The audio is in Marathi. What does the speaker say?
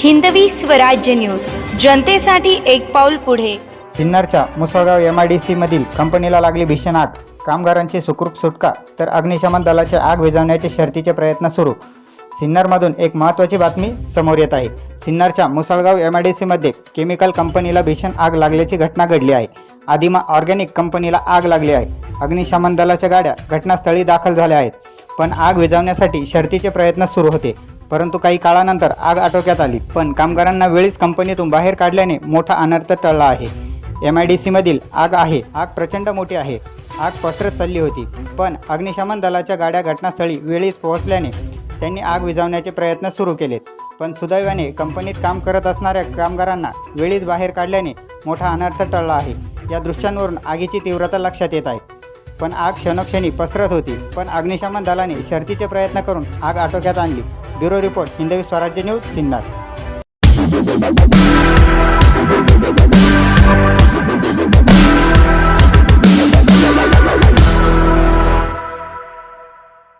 हिंदवी स्वराज्य न्यूज. जनतेसाठी एक पाऊल पुढे. सिन्नरच्या मुसळगाव एम आय डी सीमधील कंपनीला लागली भीषण आग. कामगारांची सुखरूप सुटका तर अग्निशमन दलाचे आग विझवण्याचे शर्तीचे प्रयत्न सुरू. सिन्नरमधून एक महत्त्वाची बातमी समोर येत आहे. सिन्नरच्या मुसळगाव एम आय डी सीमध्ये केमिकल कंपनीला भीषण आग लागल्याची घटना घडली आहे. आदिमा ऑर्गॅनिक कंपनीला आग लागली आहे. अग्निशमन दलाच्या गाड्या घटनास्थळी दाखल झाल्या आहेत. पण आग विझवण्यासाठी शर्तीचे प्रयत्न सुरू होते. परंतु काही काळानंतर आग आटोक्यात आली. पण कामगारांना वेळीच कंपनीतून बाहेर काढल्याने मोठा अनर्थ टळला आहे. एम आय डी सीमधील आग आहे. आग प्रचंड मोठी आहे. आग पसरत चालली होती. पण अग्निशमन दलाच्या गाड्या घटनास्थळी वेळीच पोहोचल्याने त्यांनी आग विझवण्याचे प्रयत्न सुरू केलेत. पण सुदैवाने कंपनीत काम करत असणाऱ्या कामगारांना वेळीच बाहेर काढल्याने मोठा अनर्थ टळला आहे. या दृश्यांवरून आगीची तीव्रता लक्षात येत आहे. पण आग क्षणोक्षणी पसरत होती. पण अग्निशमन दलाने शर्तीचे प्रयत्न करून आग आटोक्यात आणली. Bureau report Hindavi Swarajya news Sinnar.